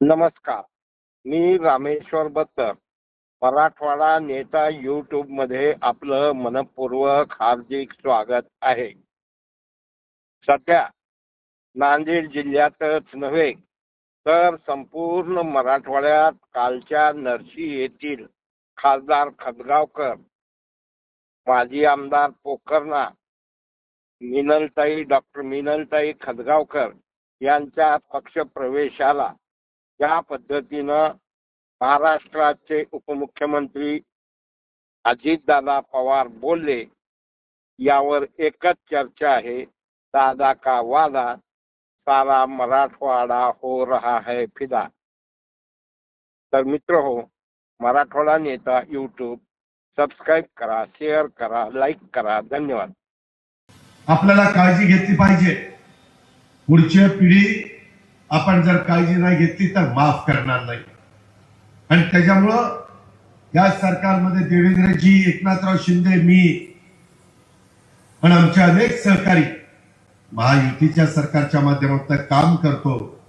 नमस्कार. मी रामेश्वर बत्तर. मराठवाडा नेता यूट्यूबमध्ये आपलं मनपूर्वक हार्दिक स्वागत आहे. सध्या नांदेड जिल्ह्यातच नव्हे तर संपूर्ण मराठवाड्यात कालच्या नरसी येथील खासदार खदगावकर माजी आमदार पोखरणा मिनलताई डॉक्टर मिनलताई खदगावकर यांच्या पक्षप्रवेशाला ज्या पद्धतीनं महाराष्ट्राचे उपमुख्यमंत्री अजितदादा पवार बोलले यावर एकच चर्चा आहे दादा का वादा? सारा मराठवाडा हो रहा है फिदा. तर मित्र हो मराठवाडा नेता यूट्यूब सबस्क्राईब करा शेअर करा लाईक करा. धन्यवाद. आपल्याला काळजी घेतली पाहिजे. पुढची पिढी आपण जर काळजी नाही घेतली तर माफ करणार नाही. आणि त्याच्यामुळं या सरकारमध्ये देवेंद्रजी एकनाथराव शिंदे मी पण आमचे अनेक सहकारी महायुतीच्या सरकारच्या माध्यमातून काम करतो.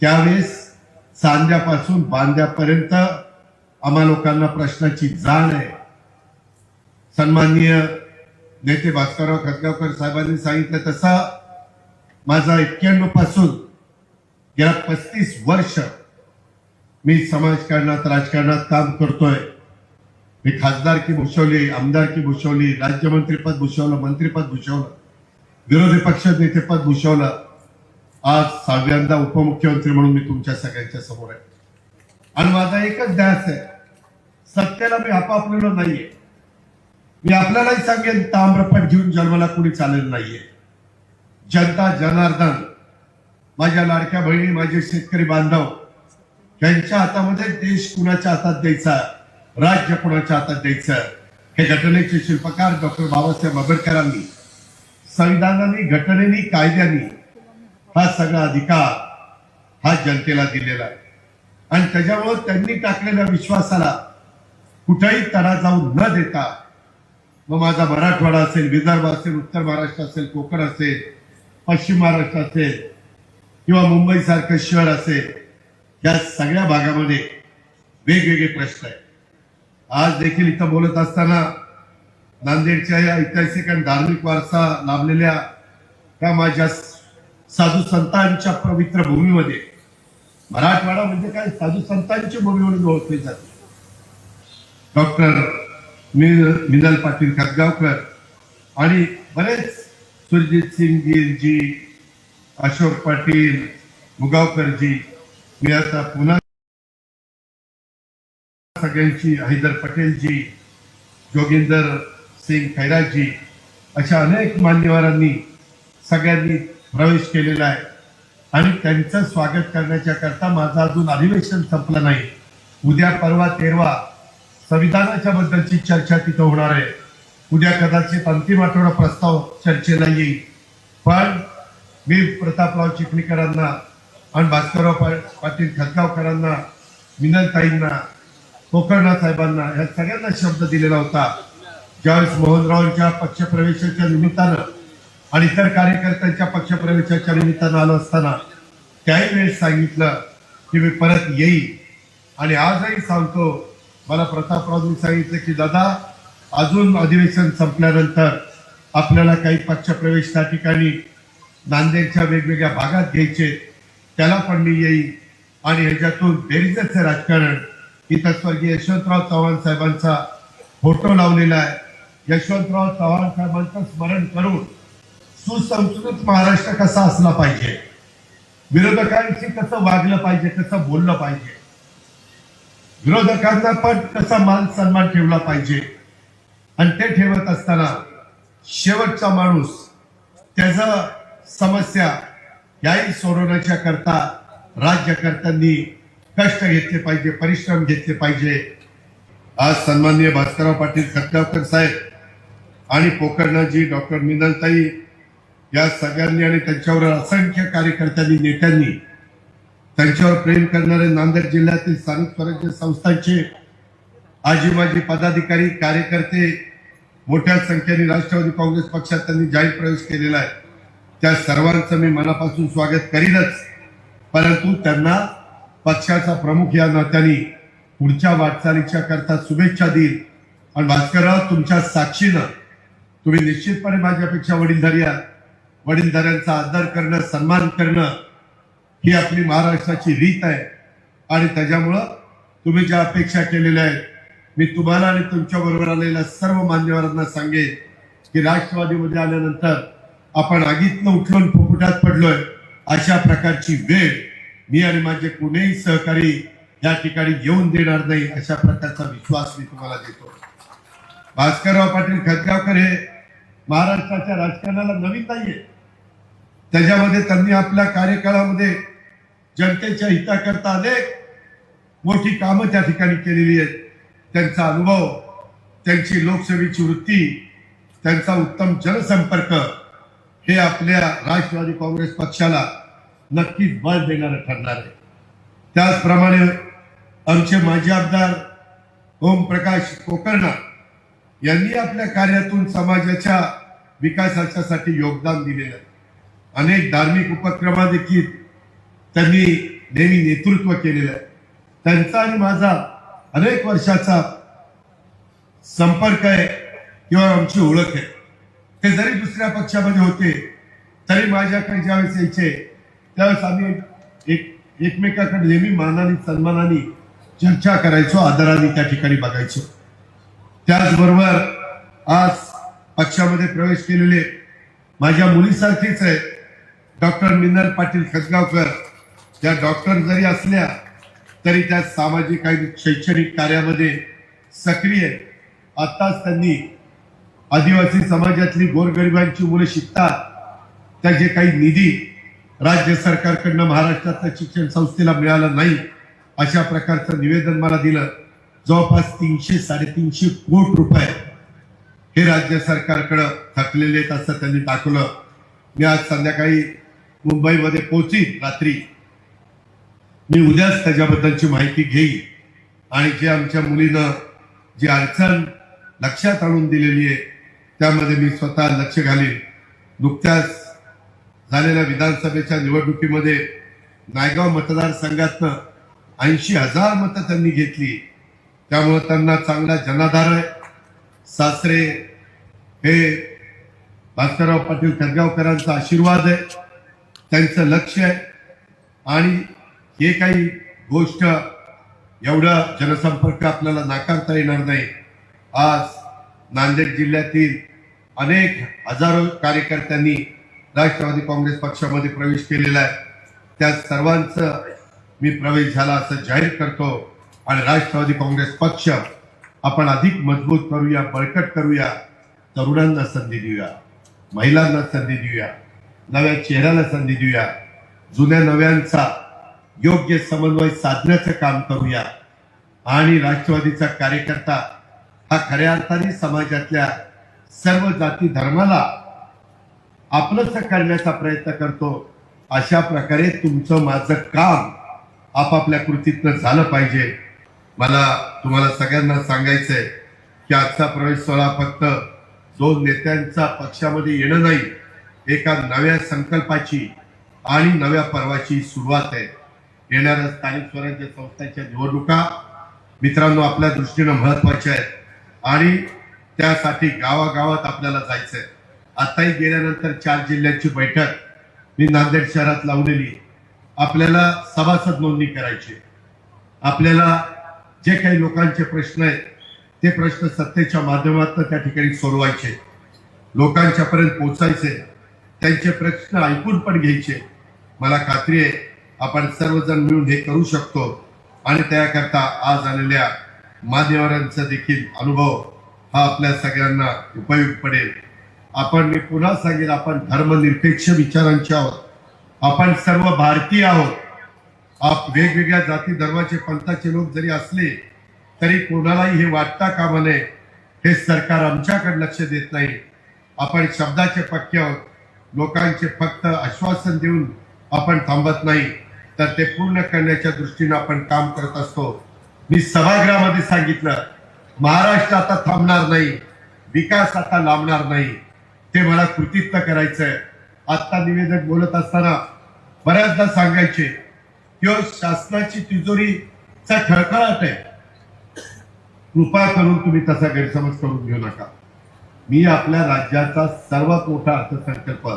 त्यावेळेस सांध्यापासून बांध्यापर्यंत आम्हा लोकांना प्रश्नाची जाण आहे. सन्माननीय नेते भास्करराव खतगावकर साहेबांनी सांगितलं तसं माझा एक्क्याण्णवपासून गेल्या पस्तीस वर्ष मी समाजकारणात राजकारणात काम करतोय. मी खासदारकी भूषवली आमदारकी भूषवली राज्यमंत्रीपद भूषवलं मंत्रीपद भूषवलं विरोधी पक्ष नेतेपद भूषवलं. आज सहाव्यांदा उपमुख्यमंत्री म्हणून मी तुमच्या सगळ्यांच्या समोर आहे. आणि माझा एकच ध्यास आहे सत्याला मी आपापलेलो नाहीये. मी आपल्यालाही सांगेन ताम्रपट घेऊन जन्माला कुणी चालेल नाहीये. जनता जनार्दन माझ्या लाडक्या बहिणी माझे शेतकरी बांधव त्यांच्या हातामध्ये देश कुणाच्या हातात द्यायचा? राज्य कुणाच्या हातात द्यायचं? हे घटनेचे शिल्पकार डॉक्टर बाबासाहेब आंबेडकरांनी संविधानाने घटनेनी कायद्यानी हा सगळा अधिकार हा जनतेला दिलेला आहे. आणि त्याच्यामुळे त्यांनी टाकलेल्या विश्वासाला कुठेही तडा जाऊ न देता मग माझा मराठवाडा असेल विदर्भ असेल उत्तर महाराष्ट्र असेल कोकण असेल पश्चिम महाराष्ट्र असेल किंवा मुंबई सारखं शहर असेल या सगळ्या भागामध्ये वेगवेगळे प्रश्न आहेत. आज देखील इथं बोलत असताना नांदेडच्या या ऐतिहासिक आणि धार्मिक वारसा लाभलेल्या त्या माझ्या साधू संतांच्या पवित्र भूमीमध्ये. मराठवाडा म्हणजे काय? साधू संतांची भूमी म्हणून ओळखली जाते. डॉक्टर मिनल पाटील खतगावकर आणि बरेच सुरजित सिंग गिरजी अशोक पाटील मुगावकरजी मी आता पुन्हा सगळ्यांची हैदर पटेलजी जोगिंदर सिंग खैराजी अशा अनेक मान्यवरांनी सगळ्यांनी प्रवेश केलेला आहे. आणि त्यांचं स्वागत करण्याच्या करता माझं अजून अधिवेशन संपलं नाही. उद्या परवा तेरवा संविधानाच्या बद्दलची चर्चा तिथं होणार आहे. उद्या कदाचित अंतिम आठवडा प्रस्ताव चर्चेला येईल. पण मी प्रतापराव चिखलीकरांना आणि भास्करराव पा- पाटील खतगावकरांना मिनलताईंना कोकणनाथ साहेबांना या सगळ्यांना शब्द दिलेला होता. ज्यावेळेस मोहनरावांच्या पक्षप्रवेशाच्या निमित्तानं आणि इतर कार्यकर्त्यांच्या पक्षप्रवेशाच्या निमित्तानं आलो असताना त्याही वेळेस सांगितलं की मी परत येईल आणि आजही सांगतो मला प्रतापरावनी सांगितलं की दादा अजून अधिवेशन संपल्यानंतर आपल्याला काही पक्षप्रवेश त्या ठिकाणी नांदेडच्या वेगवेगळ्या भागात घ्यायचे त्याला पण मी येईल आणि ह्याच्यातून बेरीजचं राजकारण इथं स्वर्गीय यशवंतराव चव्हाण साहेबांचा फोटो लावलेला आहे. यशवंतराव चव्हाण साहेबांचं स्मरण करून सुसंस्कृत महाराष्ट्र कसा असला पाहिजे? विरोधकांशी कसं वागलं पाहिजे कसं बोललं पाहिजे? विरोधकांचा पण कसा मान सन्मान ठेवला पाहिजे? आणि ते ठेवत असताना शेवटचा माणूस त्याचा समस्या याही सोडवण्याच्या करता राज्यकर्त्यांनी कष्ट घेतले पाहिजे परिश्रम घेतले पाहिजे. आज सन्माननीय भास्करराव पाटील खतगावकर साहेब आणि पोकर्णाजी डॉक्टर मिनलताई या सगळ्यांनी आणि त्यांच्यावर असंख्य कार्यकर्त्यांनी नेत्यांनी त्यांच्यावर प्रेम करणारे नांदेड जिल्ह्यातील स्थानिक स्वराज्य संस्थांचे आजी माजी पदाधिकारी कार्यकर्ते मोठ्या संख्येने राष्ट्रवादी काँग्रेस पक्षात त्यांनी जाहीर प्रवेश केलेला आहे. त्या सर्वांचं मी मनापासून स्वागत करीनच. परंतु त्यांना पक्षाचा प्रमुख या नात्याने पुढच्या वाटचालीच्या करता शुभेच्छा देईल आणि भास्करराव तुमच्या साक्षीनं तुम्ही निश्चितपणे माझ्यापेक्षा वडीलधाऱ्या वडीलधाऱ्यांचा आदर करणं सन्मान करणं ही आपली महाराष्ट्राची रीत आहे. आणि त्याच्यामुळं तुम्ही ज्या अपेक्षा केलेल्या आहेत मी तुम्हाला आणि तुमच्या बरोबर आलेल्या सर्व मान्यवरांना सांगेन की राष्ट्रवादीमध्ये आल्यानंतर आपण आगीतनं उठून फुफुटात पडलोय अशा प्रकारची वेळ मी आणि माझे कोणीही सहकारी या ठिकाणी येऊन देणार नाही अशा प्रकारचा विश्वास मी तुम्हाला देतो. भास्करराव पाटील खतगावकर हे महाराष्ट्राच्या राजकारणाला नवीन नाहीये. त्याच्यामध्ये त्यांनी आपल्या कार्यकाळामध्ये जनतेच्या हिताकरता अनेक मोठी कामं त्या ठिकाणी केलेली आहेत. त्यांचा अनुभव त्यांची लोकसेवेची वृत्ती त्यांचा उत्तम जनसंपर्क हे आपल्या राष्ट्रवादी काँग्रेस पक्षाला नक्कीच बळ देणारं ठरणार आहे. त्याचप्रमाणे आमचे माजी आमदार ओमप्रकाश कोकर्णा यांनी आपल्या कार्यातून समाजाच्या विकासाच्यासाठी योगदान दिलेलं आहे. अनेक धार्मिक उपक्रमा देखील त्यांनी नेहमी नेतृत्व केलेलं आहे. त्यांचा आणि माझा अनेक वर्षाचा संपर्क आहे किंवा आमची ओळख आहे. ते जरी दुसऱ्या पक्षामध्ये होते तरी माझ्याकडे ज्यावेळेस यायचे त्यावेळेस आम्ही एक एकमेकाकडे नेहमी मानाने सन्मानाने चर्चा करायचो आदराने त्या ठिकाणी बघायचो त्याचबरोबर आज पक्षामध्ये प्रवेश केलेले माझ्या मुलीसारखीच आहे डॉक्टर मिनल पाटील खसगावकर त्या डॉक्टर जरी असल्या तरी त्या सामाजिक आणि शैक्षणिक कार्यामध्ये सक्रिय आहे. आत्ताच त्यांनी आदिवासी समाजातली गोरगरिबांची मुलं शिकतात. त्याचे काही निधी राज्य सरकारकडनं महाराष्ट्रातल्या शिक्षण संस्थेला मिळाला नाही अशा प्रकारचं निवेदन मला दिलं. जवळपास तीनशे साडेतीनशे कोट रुपये हे राज्य सरकारकडं थकलेले आहेत असं त्यांनी दाखवलं. मी आज संध्याकाळी मुंबईमध्ये पोहोचीन रात्री. मी उद्याच त्याच्याबद्दलची माहिती घेईन. आणि जे आमच्या मुलीनं जी अडचण लक्षात आणून दिलेली आहे त्यामध्ये मी स्वतः लक्ष घालीन. नुकत्याच झालेल्या विधानसभेच्या निवडणुकीमध्ये नायगाव मतदारसंघातनं ऐंशी हजार मतं त्यांनी घेतली. त्यामुळं त्यांना चांगला जनाधार आहे. सासरे हे भास्करराव पाटील खदगावकरांचा आशीर्वाद आहे. त्यांचं लक्ष आहे. आणि हे काही गोष्ट एवढं जनसंपर्क आपल्याला नाकारता येणार नाही. आज नांदेड जिल्ह्यातील अनेक हजारो कार्यकर्त्यांनी राष्ट्रवादी काँग्रेस पक्षामध्ये प्रवेश केलेला आहे. त्या सर्वांचं मी प्रवेश झाला असं जाहीर करतो. आणि राष्ट्रवादी काँग्रेस पक्ष आपण अधिक मजबूत करूया बळकट करूया तरुणांना संधी देऊया महिलांना संधी देऊया नव्या चेहऱ्याला संधी देऊया जुन्या नव्यांचा योग्य समन्वय साधण्याचं काम करूया. आणि राष्ट्रवादीचा कार्यकर्ता हा खऱ्या अर्थाने समाजातल्या सर्व जाती धर्माला आपलंच करण्याचा प्रयत्न करतो अशा प्रकारे तुमचं माझं काम आपापल्या कृतीतनं झालं पाहिजे. मला तुम्हाला सगळ्यांना सांगायचंय की आजचा प्रवेश सोहळा फक्त दोन नेत्यांचा पक्षामध्ये येणं नाही एका नव्या संकल्पाची आणि नव्या पर्वाची सुरुवात आहे. येणाऱ्या स्थानिक स्वराज्य संस्थांच्या निवडणुका मित्रांनो आपल्या दृष्टीनं महत्त्वाच्या आहेत. आणि त्यासाठी गावागावात आपल्याला जायचंय. आताही गेल्यानंतर चार जिल्ह्यांची बैठक मी नांदेड शहरात लावलेली. आपल्याला सभासद नोंदणी करायची. आपल्याला जे काही लोकांचे प्रश्न आहेत ते प्रश्न सत्तेच्या माध्यमातून त्या ठिकाणी सोडवायचे. लोकांच्या पर्यंत पोहोचायचे. त्यांचे प्रश्न ऐकून पण घ्यायचे. मला खात्री आहे आपण सर्वजण मिळून हे करू शकतो. आणि त्याकरता आज आलेल्या मान्यवरांचा देखील अनुभव हा आपल्या सगळ्यांना उपयोग पडेल. आपण मी पुन्हा सांगेन आपण धर्मनिरपेक्ष विचारांचे आहोत. आपण सर्व भारतीय आहोत. आप वेगवेगळ्या जाती धर्माचे पंथाचे लोक जरी असले तरी कोणालाही हे वाटता कामा नये. हे सरकार आमच्याकडे लक्ष देत नाही. आपण शब्दाचे पक्के आहोत. लोकांचे फक्त आश्वासन देऊन आपण थांबत नाही. तर ते पूर्ण करण्याच्या दृष्टीने आपण काम करत असतो. मी सभागृहामध्ये सांगितलं महाराष्ट्र आता थांबणार नाही विकास आता लांबणार नाही. ते मला कृतित्व करायचंय. आत्ता निवेदक बोलत असताना बऱ्याचदा सांगायचे किंवा शासनाची तिजोरीचा खळखळाट आहे. कृपा करून तुम्ही तसा गैरसमज करून घेऊ नका. मी आपल्या राज्याचा सर्वात मोठा अर्थसंकल्प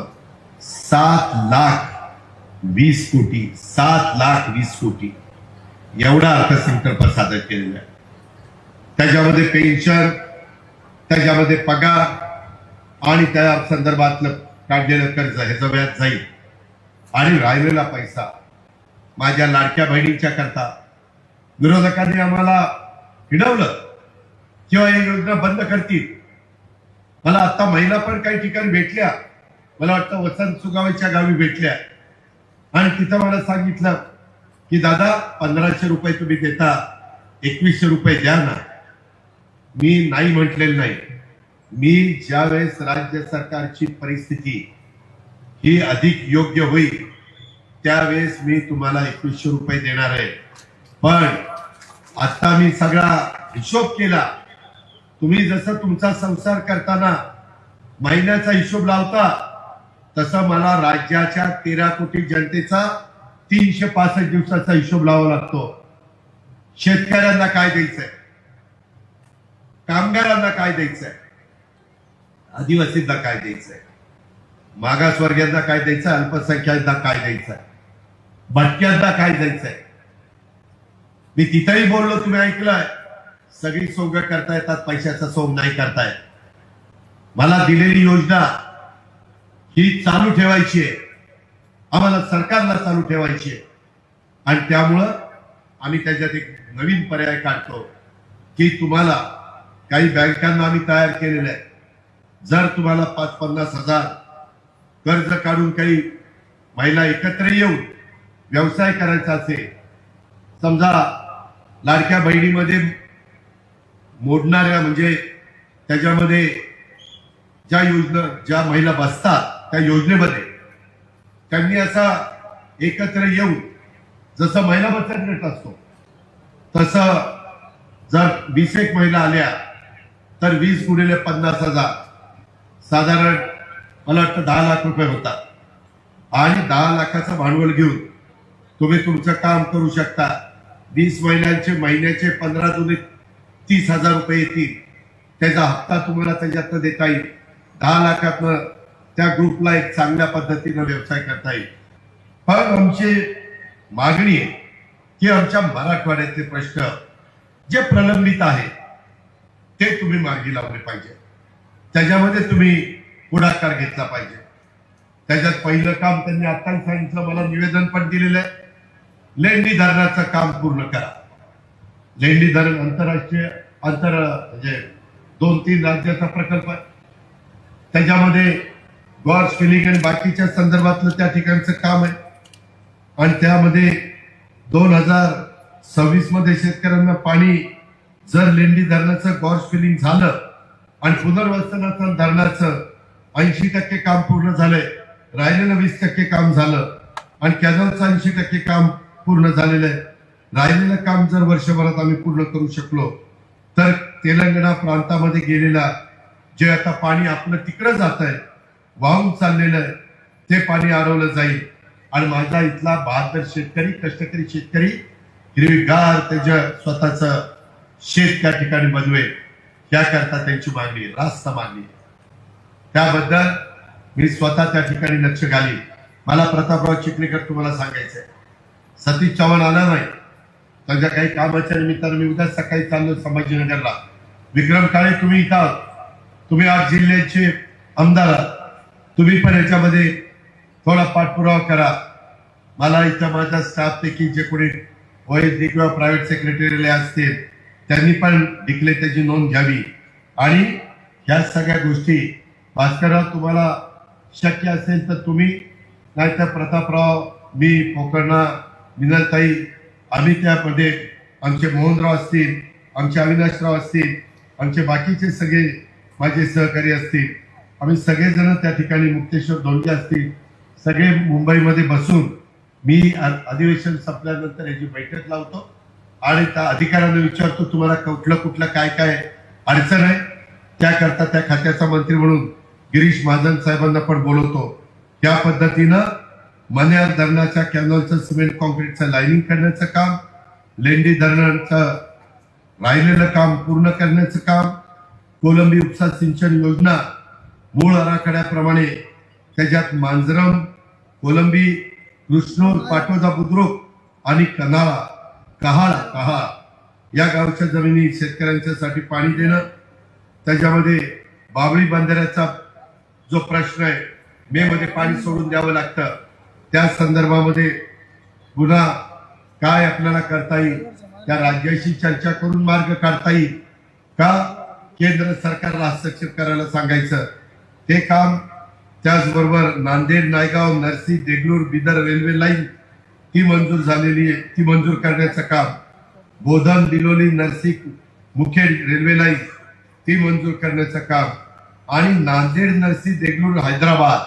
सात लाख वीस कोटी सात लाख वीस कोटी एवढा अर्थसंकल्प सादर केलेला आहे. त्याच्यामध्ये पेन्शन त्याच्यामध्ये पगार आणि त्या संदर्भातलं काढलेलं कर्ज ह्याचं व्याज जाईल. आणि राहिलेला पैसा माझ्या लाडक्या बहिणींच्या करता. विरोधकांनी आम्हाला हिडवलं. किंवा ही योजना बंद करतील. मला आता महिला पण काही ठिकाणी भेटल्या. मला वाटतं वसंत सुगावेच्या गावी भेटल्या. आणि तिथं मला सांगितलं की दादा पंधराशे रुपये तुम्ही देता एकवीसशे रुपये द्या ना. मी नाही म्हटलेलं नाही. मी ज्यावेळेस राज्य सरकारची परिस्थिती ही अधिक योग्य होईल त्यावेळेस मी तुम्हाला एकवीसशे रुपये देणार आहे. पण आता मी सगळा हिशोब केला. तुम्ही जसं तुमचा संसार करताना महिन्याचा हिशोब लावता तसं मला राज्याच्या तेरा कोटी जनतेचा तीनशे पासष्ट दिवसाचा हिशोब लावा लागतो. शेतकऱ्यांना काय द्यायचंय? कामगारांना काय द्यायचंय? आदिवासींना काय द्यायचंय? मागासवर्गीयांना काय द्यायचं अल्पसंख्याकांना काय द्यायचंय? भटक्यांना काय द्यायचंय? मी तिथेही बोललो तुम्ही ऐकलंय. सगळी सोंग करता येतात पैशाचा सोंग नाही करताय मला दिलेली योजना ही चालू ठेवायची आहे. आम्हाला सरकारला चालू ठेवायची आहे. आणि त्यामुळं आम्ही त्याच्यात एक नवीन पर्याय काढतो की तुम्हाला काही बँकांना आम्ही तयार केलेलं आहे. जर तुम्हाला पाच पन्नास हजार कर्ज काढून काही महिला एकत्र येऊन व्यवसाय करायचा असेल समजा लाडक्या बहिणीमध्ये मोडणाऱ्या म्हणजे त्याच्यामध्ये ज्या योजना ज्या महिला बसतात त्या योजनेमध्ये त्यांनी असा एकत्र येऊन जसं महिला बचत गट असतो तसं जर वीस एक महिला आल्या तर वीस गुणिले पन्नास हजार. साधारण मला वाटतं दहा लाख रुपये होतात. आणि दहा लाखाचं भांडवल घेऊन तुम्ही तुमचं काम करू शकता. वीस महिन्यांचे महिन्याचे पंधरा जुने तीस हजार रुपये येतील. त्याचा हप्ता तुम्हाला त्याच्यातनं देता येईल. दहा लाखातनं त्या ग्रुपला एक चांगल्या पद्धतीनं व्यवसाय करता येईल. पण आमची मागणी आहे की आमच्या मराठवाड्यातले प्रश्न जे प्रलंबित आहेत ते तुम्ही मार्गी लावले पाहिजे. त्याच्यामध्ये तुम्ही पुढाकार घेतला पाहिजे. त्याच्यात पहिलं काम त्यांनी आत्ताच सांगितलं मला निवेदन पण दिलेलं आहे. लेंडी धरणाचं काम पूर्ण करा. लेंडी धरण आंतरराष्ट्रीय आंतर म्हणजे दोन तीन राज्याचा प्रकल्प आहे. त्याच्यामध्ये गॉर्स फिलिंग आणि बाकीच्या संदर्भातलं त्या ठिकाणचं काम आहे. आणि त्यामध्ये दोन हजार सव्वीसमध्ये शेतकऱ्यांना पाणी जर लेंडी धरणाचं गॉर्ज फिलिंग झालं आणि पुनर्वसनाचं धरणाचं ऐंशी टक्के काम पूर्ण झालंय राहिलेलं वीस टक्के काम झालं आणि कॅनलचं ऐंशी टक्के काम पूर्ण झालेलं आहे राहिलेलं काम जर वर्षभरात आम्ही पूर्ण करू शकलो तर तेलंगणा प्रांतामध्ये गेलेला जे आता पाणी आपलं तिकडं जात आहे वाहून चाललेलं आहे ते पाणी अडवलं जाईल. आणि माझा इथला बहादर शेतकरी कष्टकरी शेतकरी हिरवीगार त्याच्या स्वतःचं शेत त्या ठिकाणी बनवेल याकरता त्यांची मागणी आहे, रास्त मागणी त्याबद्दल मी स्वतः त्या ठिकाणी लक्ष घाली मला प्रतापराव चिखलीकर तुम्हाला सांगायचंय. सतीश चव्हाण आला नाही त्यांच्या काही कामाच्या निमित्तानं मी उद्या सकाळी चाललो संभाजीनगरला. विक्रम काळे तुम्ही इथं आहात. तुम्ही आज जिल्ह्याचे आमदार आहात. तुम्ही पण याच्यामध्ये थोडा पाठपुरावा करा. मला इथं माझ्या स्टाफ पैकी जे कोणी वैद्यकीय किंवा प्रायव्हेट सेक्रेटरीला असतील त्यांनी पण लिखले त्याची नोंद घ्यावी. आणि ह्या सगळ्या गोष्टी भास्करराव तुम्हाला शक्य असेल तर तुम्ही नाहीतर प्रतापराव मी पोकर्णा मिनलताई आम्ही त्यामध्ये आमचे मोहनराव असतील आमचे अविनाशराव असतील आमचे बाकीचे सगळे माझे सहकारी असतील. आम्ही सगळेजण त्या ठिकाणी मुक्तेश्वर धोंडे असतील सगळे मुंबईमध्ये बसून मी आ- अधिवेशन संपल्यानंतर याची बैठक लावतो. आणि त्या अधिकाऱ्यांना विचारतो तुम्हाला कुठलं कुठलं काय काय अडचण आहे? त्याकरता त्या खात्याचा मंत्री म्हणून गिरीश महाजन साहेबांना पण बोलवतो. त्या पद्धतीनं मन्यार धरणाच्या कॅनॉलचं सिमेंट कॉन्क्रीटचं लाईनिंग करण्याचं काम लेंडी धरणाचं राहिलेलं काम पूर्ण करण्याचं काम कोलंबी उपसा सिंचन योजना मूळ आराखड्याप्रमाणे त्याच्यात मांजरम कोलंबी कृष्णोर पाटोदा बुद्रुक आणि कनाळा कहाळा कहाळा. या गावच्या जमिनी शेतकऱ्यांच्यासाठी पाणी देणं त्याच्यामध्ये बाबळी बंधाऱ्याचा जो प्रश्न आहे मे मध्ये पाणी सोडून द्यावं लागतं. त्या संदर्भामध्ये पुन्हा काय आपल्याला करता येईल त्या राज्याशी चर्चा करून मार्ग काढता येईल का? केंद्र सरकारला हस्तक्षेप करायला सांगायचं? ते काम त्याचबरोबर नांदेड नायगाव नरसी देगलूर बिदर रेल्वे लाईन ती मंजूर झालेली आहे. ती मंजूर करण्याचं काम बोधन दिलोली नरसिक मुखेड रेल्वे लाईन ती मंजूर करण्याचं काम आणि नांदेड नरसी देगलूर हैदराबाद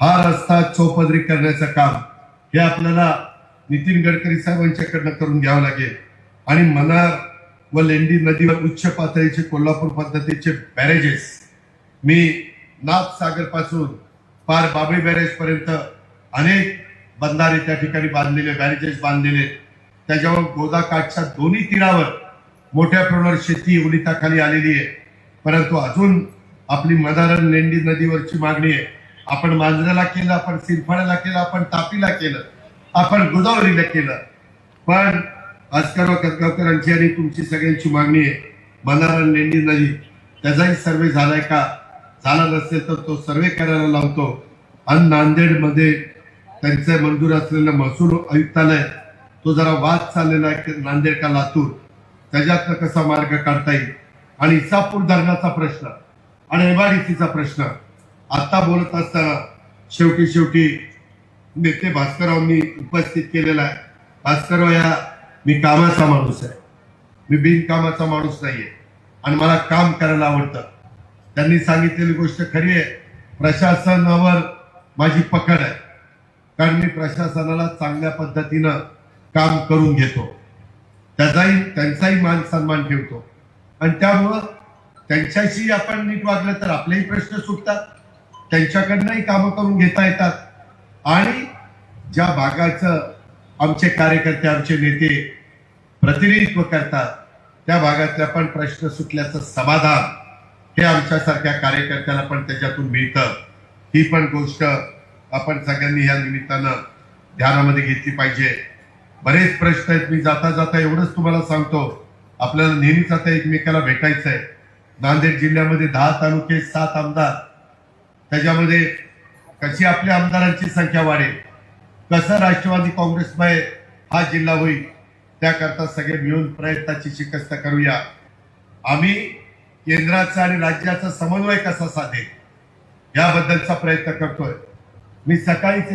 हा रस्ता चौपदरी करण्याचं काम हे आपल्याला नितीन गडकरी साहेबांच्याकडनं करून घ्यावं लागेल. आणि मनार व लेंडी नदीवर उच्च पातळीचे कोल्हापूर पद्धतीचे बॅरेजेस मी नाथसागरपासून पार बाबळी बॅरेज पर्यंत अनेक बंधारे त्या ठिकाणी बांधलेले बॅरेजेस बांधलेले. त्याच्यावर गोदाकाठच्या दोन्ही तीरावर मोठ्या प्रमाणावर शेती उलिताखाली आलेली आहे. परंतु अजून आपली मदारण लेंडी नदीवरची मागणी आहे. आपण मांजऱ्याला केलं आपण सिरफाड्याला केलं आपण तापीला केलं आपण गोदावरीला केलं. पण अस्करव कदगावकरांची आणि तुमची सगळ्यांची मागणी आहे. मनारण लेंडी नदी त्याचाही सर्वे झालाय का? झाला नसेल तर तो सर्वे करायला लावतो. आणि नांदेडमध्ये त्यांचं मंजूर असलेलं महसूल आयुक्तालय तो जरा वाद चाललेला आहे की नांदेड का लातूर. त्याच्यातनं कसा मार्ग काढता येईल? आणि इसापूर धरणाचा प्रश्न आणि एमआरडीसीचा प्रश्न. आता बोलत असताना शेवटी शेवटी नेते भास्कररावांनी उपस्थित केलेला आहे. भास्करराव या मी कामाचा माणूस आहे. मी बिनकामाचा माणूस नाहीये. आणि मला काम करायला आवडतं. त्यांनी सांगितलेली गोष्ट खरी आहे. प्रशासनावर माझी पकड आहे. कारण मी प्रशासनाला चांगल्या पद्धतीनं काम करून घेतो. त्याचाही त्यांचाही मान सन्मान ठेवतो. आणि त्यामुळं त्यांच्याशी आपण नीट वागलं तर आपलेही प्रश्न सुटतात. त्यांच्याकडनंही कामं करून घेता येतात. आणि ज्या भागाचं आमचे कार्यकर्ते आमचे नेते प्रतिनिधित्व करतात त्या भागातल्या पण प्रश्न सुटल्याचं समाधान हे आमच्यासारख्या कार्यकर्त्याला पण त्याच्यातून मिळतं. ही पण गोष्ट आपण सगळ्यांनी या निमित्तानं ध्यानामध्ये घेतली पाहिजे. बरेच प्रश्न आहेत. मी जाता जाता एवढंच तुम्हाला सांगतो. आपल्याला नेहमीच आता एकमेकाला भेटायचं आहे नांदेड जिल्ह्यामध्ये दहा तालुके सात आमदार. त्याच्यामध्ये कशी आपल्या आमदारांची संख्या वाढेल? कसं राष्ट्रवादी काँग्रेसमुळे हा जिल्हा होईल? त्याकरता सगळे मिळून प्रयत्नाची शिकस्त करूया. आम्ही केंद्राचा आणि राज्याचा समन्वय कसा साधेल? याबद्दलचा प्रयत्न करतोय. मी सकाळीच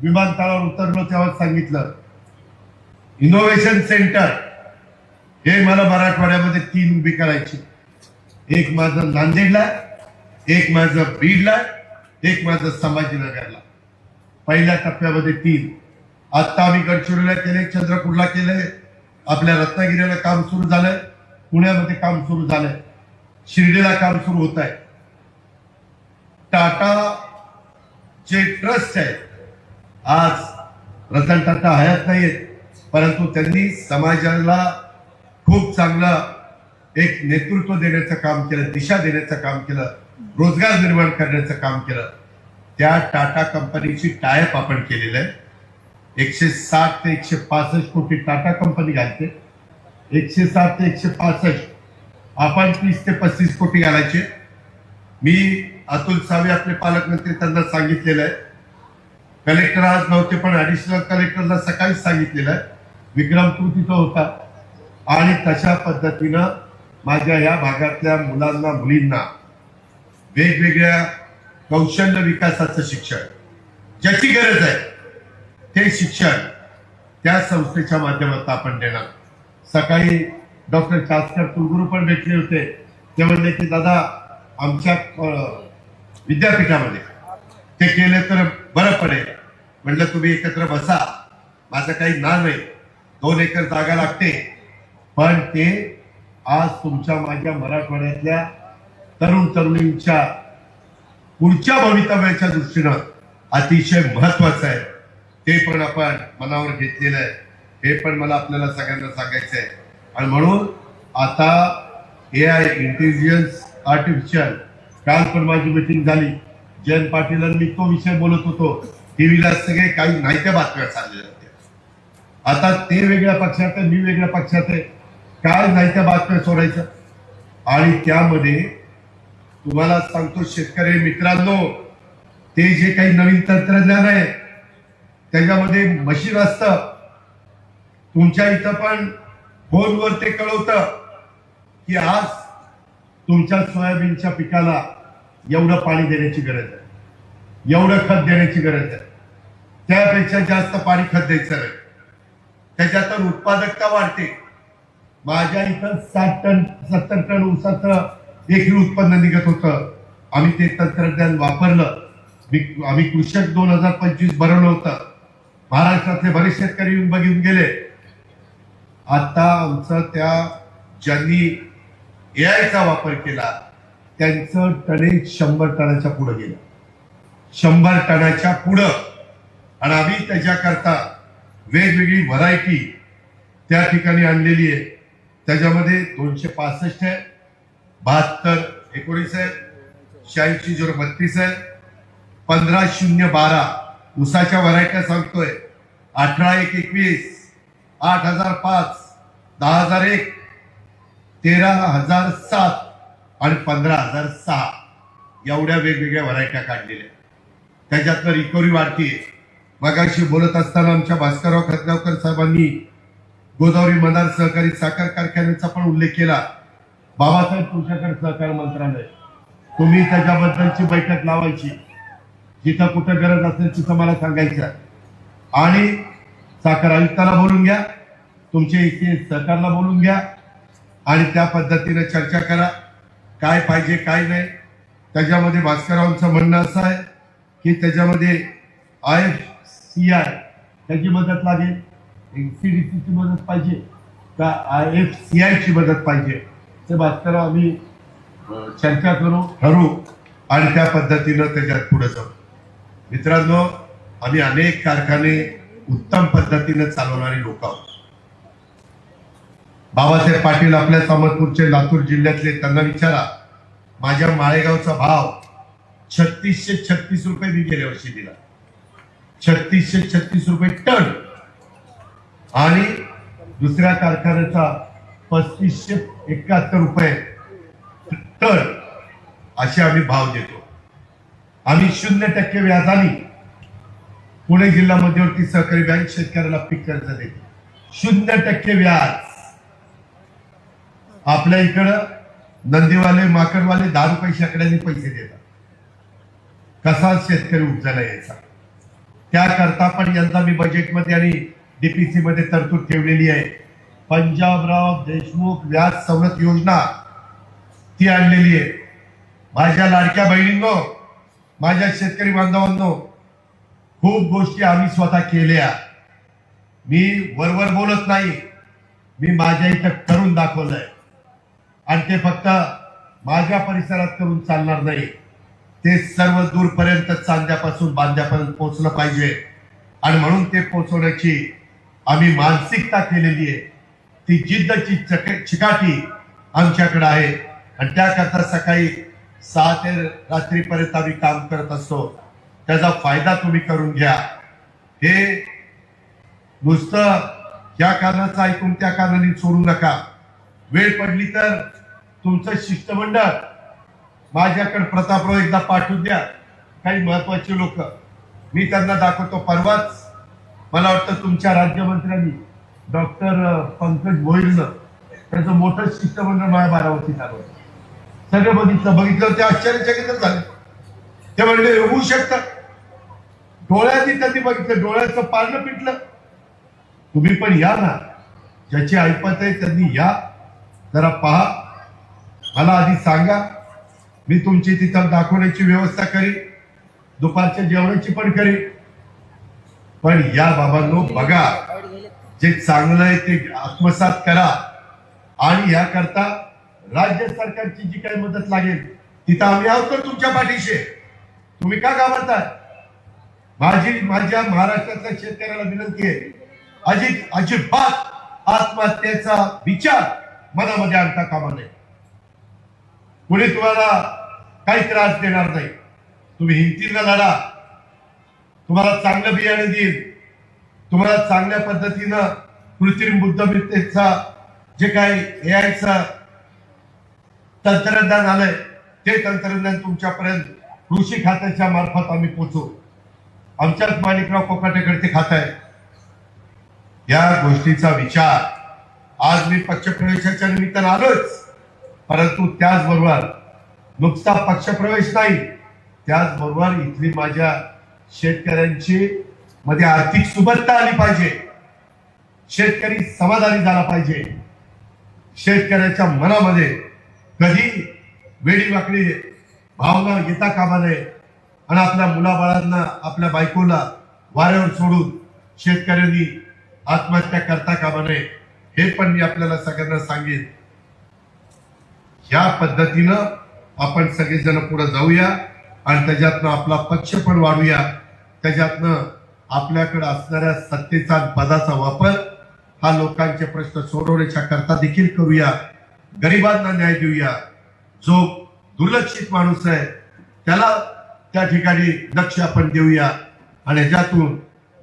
विमानतळावर उतरलो तेव्हा सांगितलं इनोव्हेशन सेंटर हे मला मराठवाड्यामध्ये तीन उभी करायची. एक माझं नांदेडला एक माझं बीडला एक माझं संभाजीनगरला. पहिल्या टप्प्यामध्ये तीन. आत्ता आम्ही गडचिरोलीला केले चंद्रपूरला केले आपल्या रत्नागिरीला काम सुरू झालंय पुण्यामध्ये काम सुरू झालंय शिर्डीला काम सुरू होत आहे. टाटा जे ट्रस्ट आहे. आज रतन टाटा हयात नाहीयेत परंतु त्यांनी समाजाला खूप चांगलं एक नेतृत्व देण्याचं काम केलं दिशा देण्याचं काम केलं रोजगार निर्माण करण्याचं काम केलं. त्या टाटा कंपनीची टायप आपण केलेलं आहे. एकशे साठ ते एकशे पासष्ट कोटी टाटा कंपनी घालते. एकशे साठ ते एकशे पासष्ट आपण तीस ते पस्तीस कोटी घालायचे. मी अतुल सावे आपले पालकमंत्री त्यांना सांगितलेलं आहे. कलेक्टर आज नव्हते पण ॲडिशनल कलेक्टरला सकाळीच सांगितलेलं आहे. विक्रम तू तिथं होता. आणि तशा पद्धतीनं माझ्या या भागातल्या मुलांना मुलींना वेगवेगळ्या कौशल्य विकासाचं शिक्षण ज्याची गरज आहे ते शिक्षण त्या संस्थेच्या माध्यमातून आपण देणार. सकाळी डॉक्टर चास्कर कुलगुरू पण भेटले होते. ते म्हणले की दादा आमच्या विद्यापीठामध्ये. ते केले तर बरं पडेल. म्हटलं तुम्ही एकत्र बसा. माझं काही ना नाही. दोन एकर जागा लागते. पण ते आज तुमच्या माझ्या मराठवाड्यातल्या तरुण तरुणींच्या पुढच्या भवितव्याच्या दृष्टीनं अतिशय महत्वाचं आहे. ते पण आपण मनावर घेतलेलं आहे. हे पण मला आपल्याला सगळ्यांना सांगायचं आहे. आणि म्हणून आता ए आय इंटेलिजन्स आर्टिफिशियल काल पण माझी मिटिंग झाली. जयंत पाटील आणि मी तो विषय बोलत होतो. टीव्हीला सगळे काही नाहीत्या बातम्या चाललेल्या होत्या. आता ते वेगळ्या पक्षात आहे मी वेगळ्या पक्षात आहे. काय नाहीत्या बातम्या सोडायचं? आणि त्यामध्ये तुम्हाला सांगतो शेतकरी मित्रांनो ते जे काही नवीन तंत्रज्ञान आहे त्याच्यामध्ये मशीन असत. तुमच्या इथं पण फोनवर ते कळवतं की आज तुमच्या सोयाबीनच्या पिकाला एवढं पाणी देण्याची गरज आहे. एवढं खत देण्याची गरज आहे. त्यापेक्षा जास्त पाणी खत द्यायचं नाही. त्याच्यातून उत्पादकता वाढते. माझ्या इथं साठ टन सत्तर टन ऊसाचं देखील उत्पन्न निघत होतं. आम्ही ते तंत्रज्ञान वापरलं. मी- आम्ही कृषक दोन हजार पंचवीस भरवलं होतं. महाराष्ट्रातले बरेच शेतकरी येऊन बघून गेले. आता आमचं त्या ज्यांनी एआयचा वापर केला त्यांचं टनेज शंभर टनाच्या पुढं गेलं. शंभर टनाच्या पुढं. आणि आम्ही त्याच्याकरता वेगवेगळी व्हरायटी त्या ठिकाणी आणलेली आहे. त्याच्यामध्ये दोनशे पासष्ट आहे बहात्तर एकोणीस आहे शहाऐंशी झिरो बत्तीस आहे पंधरा शून्य बारा उसाच्या व्हरायट्या सांगतोय. अठरा एक एकवीस आठ हजार पाच दहा हजार एक तेरा हजार सात आणि पंधरा हजार सहा एवढ्या वेगवेगळ्या व्हरायट्या काढलेल्या त्याच्यातनं रिकव्हरी वाढतीये. मगाशी बोलत असताना आमच्या भास्करराव खतगावकर साहेबांनी गोदावरी मदार सहकारी साखर कारखान्याचा पण उल्लेख केला. बाबासाहेब तुळशाकर सहकार मंत्रालय. तुम्ही त्याच्याबद्दलची बैठक लावायची. जिथं कुठं गरज असेल तिथं मला सांगायचं. आणि साखर आयुक्ताला बोलून घ्या. तुमच्या इथे सरकारला बोलून घ्या. आणि त्या पद्धतीने चर्चा करा. काय पाहिजे काय नाही. त्याच्यामध्ये भास्कररावांचं म्हणणं असं आहे की त्याच्यामध्ये आय एफ सी आय त्याची मदत लागेल. सीची मदत पाहिजे का आय एफ सी आयची मदत पाहिजे? ते भास्करराव आम्ही चर्चा करू. ठरवू आणि त्या पद्धतीनं त्याच्यात पुढे जाऊ. मित्रांनो आम्ही अनेक कारखाने उत्तम पद्धतीनं चालवणारी लोक आहोत. बाबासाहेब पाटील आपल्या समजपूरचे लातूर जिल्ह्यातले त्यांना विचारा. माझ्या माळेगावचा भाव छत्तीसशे छत्तीस रुपये मी गेल्या वर्षी दिला. छत्तीसशे छत्तीस रुपये टन. आणि दुसऱ्या कारखान्याचा पस्तीसशे एकाहत्तर रुपये टन. असे आम्ही भाव देतो. आम्ही शून्य टक्के व्याजाने पुणे जिल्हा मध्यवर्ती सहकारी बँक शेतकऱ्याला पीक कर्ज देते. शून्य टक्के व्याज. आपल्या इकडं नंदीवाले माकडवाले दहा रुपये पैसे देतात. कसा शेतकरी उपजायला यायचा? त्याकरता पण यंदा मी बजेटमध्ये आणि डीपीसी मध्ये तरतूद ठेवलेली आहे. पंजाबराव देशमुख व्याज सवलत योजना ती आणलेली आहे. माझ्या लाडक्या बहिणींनो माझ्या शेतकरी बांधवांनो खूप गोष्टी आम्ही स्वतः केल्या. मी वरवर बोलत नाही. मी माझ्या इथं करून दाखवलंय. आणि ते फक्त माझ्या परिसरात करून चालणार नाही. ते सर्व दूरपर्यंत चांद्यापासून बांध्यापर्यंत पोहोचलं पाहिजे. आणि म्हणून ते पोहोचवण्याची आम्ही मानसिकता केलेली आहे. ती जिद्दची चक- चिकाटी आमच्याकडे आहे. आणि त्याकरता सकाळी सहा ते रात्रीपर्यंत आम्ही काम करत असतो. त्याचा फायदा तुम्ही करून घ्या. हे नुसतं या कारणाचं ऐकून त्या कारणाने सोडू नका. वेळ पडली तर तुमचं शिष्टमंडळ. माझ्याकडे प्रतापराव एकदा पाठवून द्या. काही महत्त्वाचे लोक. मी त्यांना दाखवतो परवाच. मला वाटतं तुमच्या राज्यमंत्र्यांनी डॉक्टर पंकज भोईरनं त्याचं मोठं शिष्टमंडळ माझ्या बारावती झालं होतं. बघितलं बघितलं ते आश्चर्यचकितच झाले. ते म्हणले होऊ शकतं. डोळ्यांनी त्यांनी बघितलं डोळ्याचं पारणं पिटलं. तुम्ही पण या ना. ज्याची ऐपत आहे त्यांनी या. जरा पहा. मला आधी सांगा मी तुमची तिथं दाखवण्याची व्यवस्था करीन दुपारच्या जेवणाची पण करीन. पण या बाबांनो बघा जे चांगलं आहे ते आत्मसात करा. आणि याकरता राज्य सरकारची जी काही मदत लागेल तिथं आम्ही आहोत तर तुमच्या पाठीशी? तुम्ही का घाबरताय माझी माझ्या महाराष्ट्रातल्या शेतकऱ्याला विनंती आहे अजित अजिबात आत्महत्येचा विचार मनामध्ये आणता कामा नये. कुणी तुम्हाला काही त्रास देणार नाही. तुम्ही हिमतीनं लढा. तुम्हाला चांगलं बियाणे देईल. तुम्हाला चांगल्या पद्धतीनं कृत्रिम बुद्धिमत्तेचा जे काही एआयचं तंत्रज्ञान आलंय ते तंत्रज्ञान तुमच्यापर्यंत कृषी खात्याच्या मार्फत आम्ही पोचू आमच्याच माणिकराव कोकाटेकडे ते खात आहे या गोष्टीचा विचार. आज मी पक्षप्रवेशाच्या निमित्तानं आलोच. परंतु त्याचबरोबर नुकता पक्षप्रवेश नाही त्याचबरोबर इथली माझ्या शेतकऱ्यांची मध्ये आर्थिक सुबत्ता आली पाहिजे. शेतकरी समाधानी झाला पाहिजे. शेतकऱ्याच्या मनामध्ये कधी वेडीवाकडी भावना येता कामा नये आणि आपल्या मुलाबाळांना आपल्या बायकोला वाऱ्यावर सोडून शेतकऱ्यांनी आत्महत्या करता कामा नये हे पण मी आपल्याला सगळ्यांना सांगेन. या पद्धतीनं आपण सगळेजण पुढे जाऊया आणि त्याच्यातनं आपला पक्ष पण वाढूया. त्याच्यातनं आपल्याकडे असणाऱ्या सत्तेचा पदाचा वापर हा लोकांचे प्रश्न सोडवण्याच्या करता देखील करूया. गरिबांना न्याय देऊया. जो दुर्लक्षित माणूस आहे त्याला त्या ठिकाणी लक्ष आपण देऊया. आणि ह्याच्यातून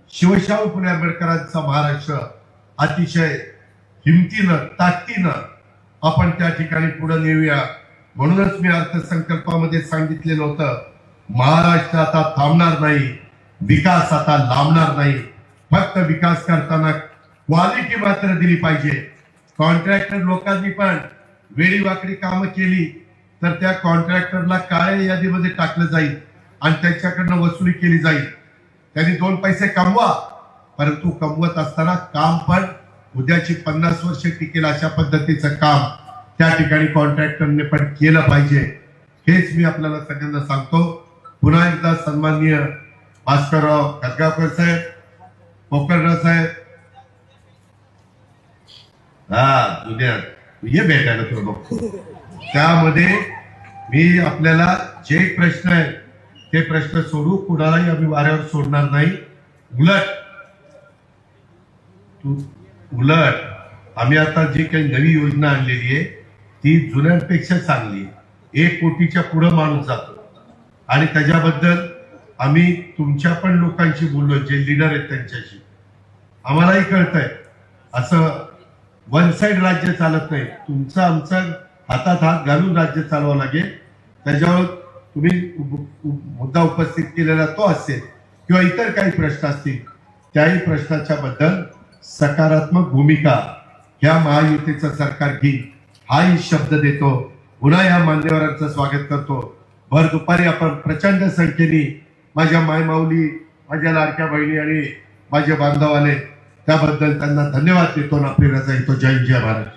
शिवशाहू पुणे आंबेडकरांचा महाराष्ट्र अतिशय हिमतीनं ताकदीनं आपण त्या ठिकाणी पुढे नेऊया. म्हणूनच मी अर्थसंकल्पामध्ये सांगितलेलं होतं महाराष्ट्र आता थांबणार नाही विकास आता लांबणार नाही. फक्त विकास करताना क्वालिटी मात्र दिली पाहिजे. कॉन्ट्रॅक्टर लोकांनी पण वेळी वाकडी कामं केली तर त्या कॉन्ट्रॅक्टरला काळ्या यादीमध्ये टाकलं जाईल आणि त्यांच्याकडनं वसुली केली जाईल. त्यांनी दोन पैसे कमवा परंतु कमवत असताना काम पण उद्याची पन्नास वर्ष टिकेल अशा पद्धतीचं काम त्या ठिकाणी कॉन्ट्रॅक्टरने पण केलं पाहिजे. हेच मी आपल्याला सगळ्यांना सांगतो. पुन्हा एकदा सन्माननीय भास्करराव खतगावकर साहेब कोकणराव साहेब. हा उद्या ये भेटायला तुला बघ. त्यामध्ये मी आपल्याला जे प्रश्न आहे ते प्रश्न सोडू कुणालाही आम्ही वाऱ्यावर सोडणार नाही. उलट तू उलट आम्ही आता जी काही नवी योजना आणलेली आहे ती जुन्यांपेक्षा चांगली आहे. एक कोटीच्या पुढं माणूस जातो. आणि त्याच्याबद्दल आम्ही तुमच्या पण लोकांशी बोललो जे लिडर आहेत त्यांच्याशी. आम्हालाही कळतंय. असं वन साईड राज्य चालत नाही. तुमचं आमचं हातात हात घालून राज्य चालवावं लागेल. त्याच्यावर तुम्ही मुद्दा उपस्थित केलेला तो असेल किंवा इतर काही प्रश्न असतील त्याही प्रश्नाच्या बद्दल सकारात्मक भूमिका ह्या महायुतीचं सरकार घेईल हाही शब्द देतो. पुन्हा या मान्यवरांचं स्वागत करतो. भर दुपारी आपण प्रचंड संख्येने माझ्या मायमाऊली माझ्या लाडक्या बहिणी आणि माझे बांधव आले त्याबद्दल त्यांना धन्यवाद देतो आणि आपली रजा येतो. जय जय भारत.